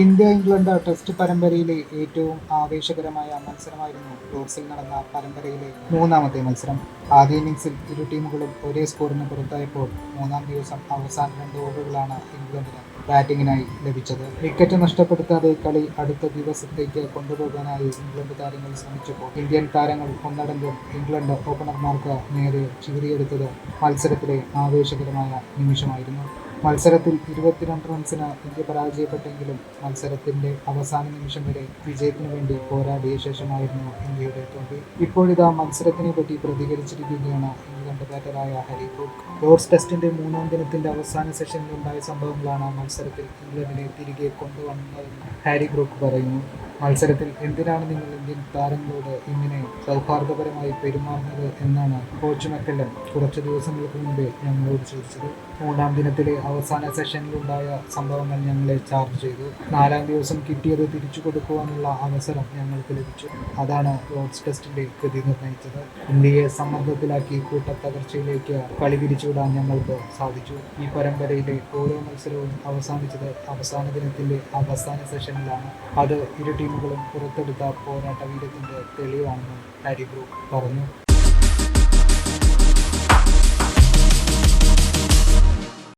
India England test പരമ്പരയിലെ ഏറ്റവും ആവേശകരമായ മത്സരമായിരുന്നു ടോസിൽ നടന്ന പരമ്പരയിലെ മൂന്നാമത്തെ മത്സരം. ആദ്യ ഇന്നിംഗ്സിൽ ഇരു ടീമുകളും ഒരേ സ്കോറിന് പുറത്തായപ്പോൾ മൂന്നാം ദിവസം അവസാന രണ്ട് ഓവറുകളാണ് ഇംഗ്ലണ്ടിന് ബാറ്റിംഗിനായി ലഭിച്ചത്. വിക്കറ്റ് നഷ്ടപ്പെടുത്താതെ കളി അടുത്ത ദിവസത്തേക്ക് കൊണ്ടുപോകാനായി ഇംഗ്ലണ്ട് താരങ്ങൾ ശ്രമിച്ചപ്പോൾ ഇന്ത്യൻ താരങ്ങൾ ഒന്നടങ്കം ഇംഗ്ലണ്ട് ഓപ്പണർമാർക്ക് നേരെ ചീറിയെടുത്തത് മത്സരത്തിലെ ആവേശകരമായ നിമിഷമായിരുന്നു. മത്സരത്തിൽ ഇരുപത്തിരണ്ട് റൺസിന് ഇന്ത്യ പരാജയപ്പെട്ടെങ്കിലും മത്സരത്തിന്റെ അവസാന നിമിഷം വരെ വിജയത്തിനു വേണ്ടി പോരാടിയ ശേഷമായിരുന്നു ഇന്ത്യയുടെ തോൽവി. ഇപ്പോഴിതാ മത്സരത്തിനെ പറ്റി പ്രതികരിച്ചിരിക്കുകയാണ് ഇംഗ്ലണ്ട് ബാറ്ററായ ഹരി ബ്രൂക്ക് ലോർഡ്സ് ടെസ്റ്റിന്റെ മൂന്നാം ദിനത്തിന്റെ അവസാന സെഷനിലുണ്ടായ സംഭവങ്ങളാണ് മത്സരത്തിൽ ഇംഗ്ലണ്ടിനെ തിരികെ കൊണ്ടുവന്നതെന്ന് ഹാരി ബ്രൂക്ക് പറയുന്നു. മത്സരത്തിൽ എന്തിനാണ് നിങ്ങൾ ഇന്ത്യൻ താരങ്ങളോട് ഇങ്ങനെ സൗഹാർദ്ദപരമായി പെരുമാറുന്നത് എന്നാണ് കോച്ച് മെക്കല്ലൻ കുറച്ച് ദിവസങ്ങൾക്ക് മുമ്പേ ഞങ്ങളോട് ചോദിച്ചത്. മൂന്നാം ദിനത്തിലെ അവസാന സെഷനിലുണ്ടായ സംഭവങ്ങൾ ഞങ്ങളെ ചാർജ് ചെയ്തു. നാലാം ദിവസം കിട്ടിയത് തിരിച്ചു കൊടുക്കുവാനുള്ള അവസരം ഞങ്ങൾക്ക് ലഭിച്ചു. അതാണ് റോഡ്സ് ടെസ്റ്റിന്റെ ഗതി നിർണയിച്ചത്. ഇന്ത്യയെ സമ്മർദ്ദത്തിലാക്കി കൂട്ടത്തകർച്ചയിലേക്ക് കളി തിരിച്ചുവിടാൻ ഞങ്ങൾക്ക് സാധിച്ചു. ഈ പരമ്പരയിലെ ഓരോ മത്സരവും അവസാനിച്ചത് അവസാന ദിനത്തിന്റെ അവസാന സെഷനിലാണ് അത് ഇരു ടീമുകളും പുറത്തെടുത്ത പോരാട്ട വീരത്തിന്റെ തെളിവാണെന്ന് ഹാരി ബ്രൂക്ക് പറഞ്ഞു.